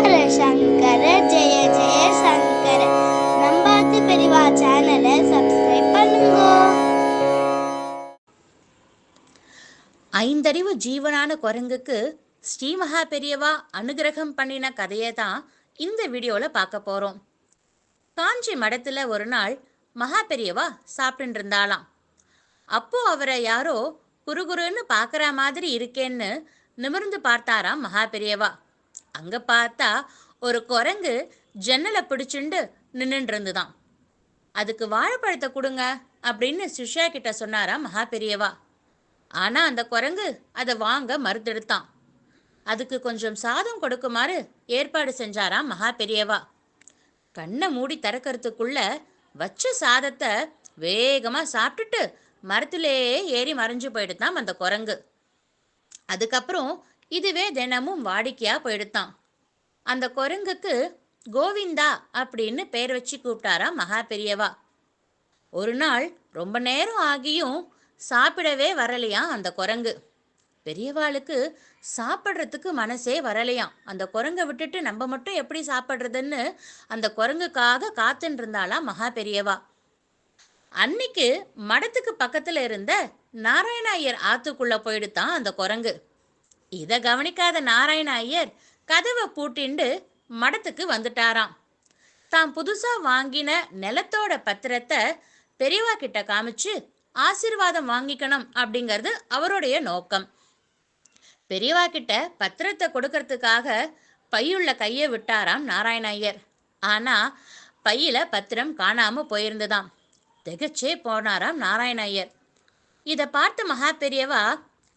சங்கர சங்கர ஜெய ஜெய சங்கர. நம்பாத்து பெரிவா சேனலை சப்ஸ்கிரைப் பண்ணுங்க. ஐந்தறிவு ஜீவனான குரங்குக்கு ஸ்ரீ மகா பெரியவா அனுகிரகம் பண்ணின கதையை தான் இந்த வீடியோவில் பார்க்க போகிறோம் காஞ்சி மடத்தில் ஒரு நாள் மகா பெரியவா சாப்பிட்டு இருந்தாளாம். அப்போ அவரை யாரோ குறுகுறுன்னு பார்க்குற மாதிரி இருக்கேன்னு நிமிர்ந்து பார்த்தாராம் மகா பெரியவா. அங்கே பார்த்தா ஒரு குரங்கு ஜன்னலை பிடிச்சுண்டு நின்றுட்டு இருந்துதான் அதுக்கு வாழைப்பழத்தை கொடுங்க அப்படின்னு சுஷா கிட்ட சொன்னாராம் மகா பெரியவா. ஆனா அந்த குரங்கு அதை வாங்க மறுத்தெடுத்தான். அதுக்கு கொஞ்சம் சாதம் கொடுக்குமாறு ஏற்பாடு செஞ்சாராம் மகா பெரியவா. கண்ணை மூடி திறக்கறதுக்குள்ள வச்ச சாதத்தை வேகமா சாப்பிட்டுட்டு மரத்திலேயே ஏறி மறைஞ்சு போயிடுதான் அந்த குரங்கு. அதுக்கப்புறம் இதுவே தினமும் வாடிக்கையா போயிடுத்தான். அந்த குரங்குக்கு கோவிந்தா அப்படின்னு பேர் வச்சு கூப்பிட்டாரா மகா பெரியவா. ஒரு நாள் ரொம்ப நேரம் ஆகியும் சாப்பிடவே வரலையாம் அந்த குரங்கு. பெரியவாளுக்கு சாப்பிட்றதுக்கு மனசே வரலையாம் அந்த குரங்கை விட்டுட்டு நம்ம மட்டும் எப்படி சாப்பிட்றதுன்னு அந்த குரங்குக்காக காத்துன்னு இருந்தாலாம் மகா பெரியவா. அன்னைக்கு மடத்துக்கு பக்கத்தில் இருந்த நாராயண ஐயர் ஆத்துக்குள்ளே போயிடுத்தான் அந்த குரங்கு. இதை கவனிக்காத நாராயண ஐயர் கதவை பூட்டிண்டு மடத்துக்கு வந்துட்டாராம். தான் புதுசா வாங்கின நிலத்தோட பத்திரத்தை பெரியவா கிட்ட காமிச்சு ஆசீர்வாதம் வாங்கிக்கணும் அப்படிங்கிறது அவருடைய நோக்கம். பெரியவா கிட்ட பத்திரத்தை கொடுக்கறதுக்காக பையுள்ள கையை விட்டாராம் நாராயண ஐயர். ஆனா பையில பத்திரம் காணாம போயிருந்ததாம். திகச்சே போனாராம் நாராயண ஐயர். இதை பார்த்த மகா பெரியவா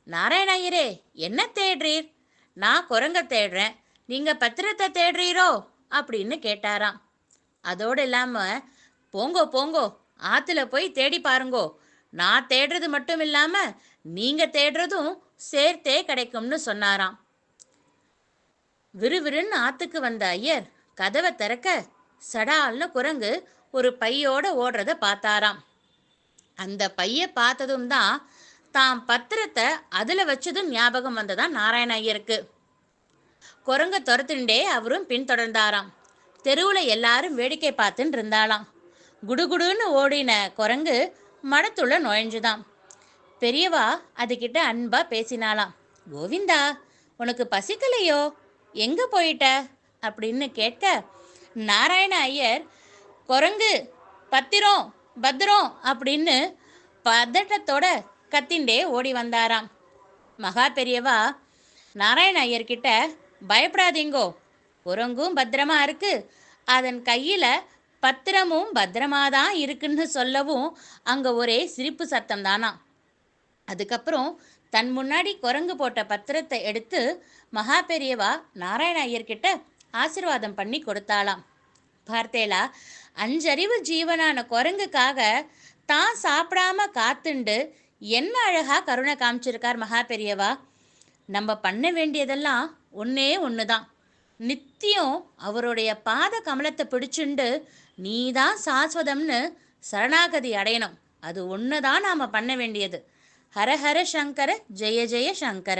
நாராயண ஐயரே என்ன தேடுறீர்? நான் குரங்க தேடுறேன். நீங்க பத்திரத்தை தேடுறீரோ? அப்படின்னு கேட்டாராம். அதோடு இல்லாம போங்கோ போங்கோ ஆத்துல போய் தேடி பாருங்கோ. நான் தேடுறது மட்டும் இல்லாம நீங்க தேடுறதும் சேர்த்தே கிடைக்கும்னு சொன்னாராம். விறுவிறுன்னு ஆத்துக்கு வந்த ஐயர் கதவை திறக்க சடால்னு குரங்கு ஒரு பையோட ஓடுறத பார்த்தாராம். அந்த பைய பார்த்ததும் தான் தான் பத்திரத்தை அதில் வச்சதும் ஞாபகம் வந்ததான் நாராயண ஐயருக்கு. குரங்க துரத்துண்டே அவரும் பின்தொடர்ந்தாராம். தெருவில் எல்லாரும் வேடிக்கை பார்த்துன்னு இருந்தாளாம். குடுகுடுன்னு ஓடின குரங்கு மடத்துள்ள நுழைஞ்சுதான் பெரியவா அதுகிட்ட அன்பா பேசினாளாம். கோவிந்தா உனக்கு பசிக்கலையோ? எங்க போயிட்ட? அப்படின்னு கேட்க நாராயண ஐயர் குரங்கு பத்திரம் பத்திரம் அப்படின்னு பதட்டத்தோட கத்திண்டே ஓடி வந்தாராம். மகா பெரியவா நாராயண ஐயர்கிட்ட பயப்படாதீங்கோ. குரங்கும் பத்திரமா இருக்கு. அதன் கையில பத்திரமும் பத்திரமா தான் இருக்குன்னு சொல்லவும் அங்க ஒரே சிரிப்பு சத்தம் தானா? அதுக்கப்புறம் தன் முன்னாடி குரங்கு போட்ட பத்திரத்தை எடுத்து மகா பெரியவா நாராயண ஐயர்கிட்ட ஆசீர்வாதம் பண்ணி கொடுத்தாளாம். பார்த்தேலா அஞ்சறிவு ஜீவனான குரங்குக்காக தான் சாப்பிடாம காத்துண்டு என்ன அழகா கருணை காமிச்சிருக்கார் மகா பெரியவா? நம்ம பண்ண வேண்டியதெல்லாம் ஒன்னே ஒன்று தான் நித்தியம் அவருடைய பாத கமலத்தை பிடிச்சுண்டு நீ தான் சாஸ்வதம்னு சரணாகதி அடையணும். அது ஒன்று தான் நாம் பண்ண வேண்டியது. ஹர ஹர சங்கர ஜெய ஜெய சங்கர.